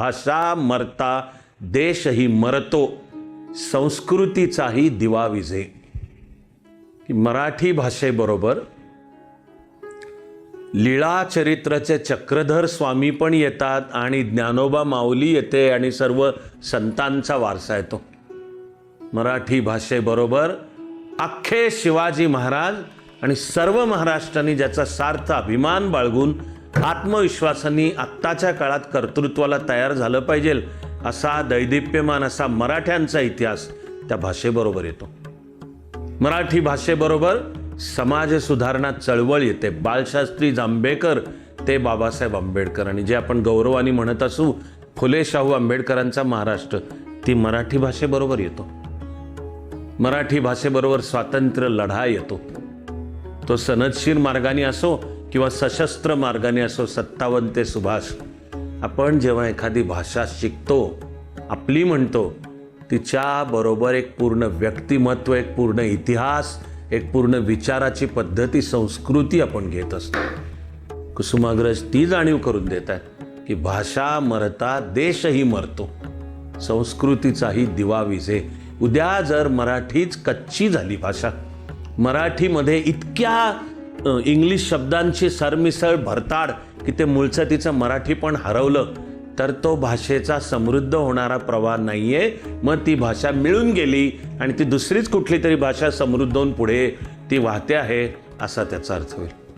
भाषा मरता देशही मरतो संस्कृतीचाही दिवा विझे की मराठी भाषेबरोबर लीळा चरित्राचे चक्रधर स्वामी पण येतात आणि ज्ञानोबा माऊली येते आणि सर्व संतांचा वारसा येतो. मराठी भाषेबरोबर अख्खे शिवाजी महाराज आणि सर्व महाराष्ट्रांनी ज्याचा सार्थ अभिमान बाळगून आत्मविश्वासाने आत्ताच्या काळात कर्तृत्वाला तयार झालं पाहिजे असा दैदिप्यमान असा मराठ्यांचा इतिहास त्या भाषेबरोबर येतो. मराठी भाषेबरोबर समाज सुधारणा चळवळ येते. बाळशास्त्री जांभेकर ते बाबासाहेब आंबेडकर आणि जे आपण गौरवाने म्हणत असू फुले शाहू आंबेडकरांचा महाराष्ट्र ती मराठी भाषेबरोबर येतो. मराठी भाषेबरोबर स्वातंत्र्य लढा येतो. तो सनदशीर मार्गाने असो किंवा सशस्त्र मार्गाने असो सत्तावंत ते सुभाष आपण जेव्हा एखादी भाषा शिकतो आपली म्हणतो तिच्या बरोबर एक पूर्ण व्यक्तिमत्व एक पूर्ण इतिहास एक पूर्ण विचाराची पद्धती संस्कृती आपण घेत असतो. कुसुमाग्रज ती जाणीव करून देत आहेत की भाषा मरता देशही मरतो. संस्कृतीचाही दिवा विझे. उद्या जर मराठीच कच्ची झाली भाषा मराठीमध्ये इतक्या इंग्लिश शब्दांची सरमिसळ भरताड की ते मुळचं तिचं मराठी पण हरवलं तर तो भाषेचा समृद्ध होणारा प्रवाह नाही आहे मग ती भाषा मिळून गेली आणि ती दुसरीच कुठली तरी भाषा समृद्ध होऊन पुढे ती वाहते आहे असा त्याचा अर्थ होईल.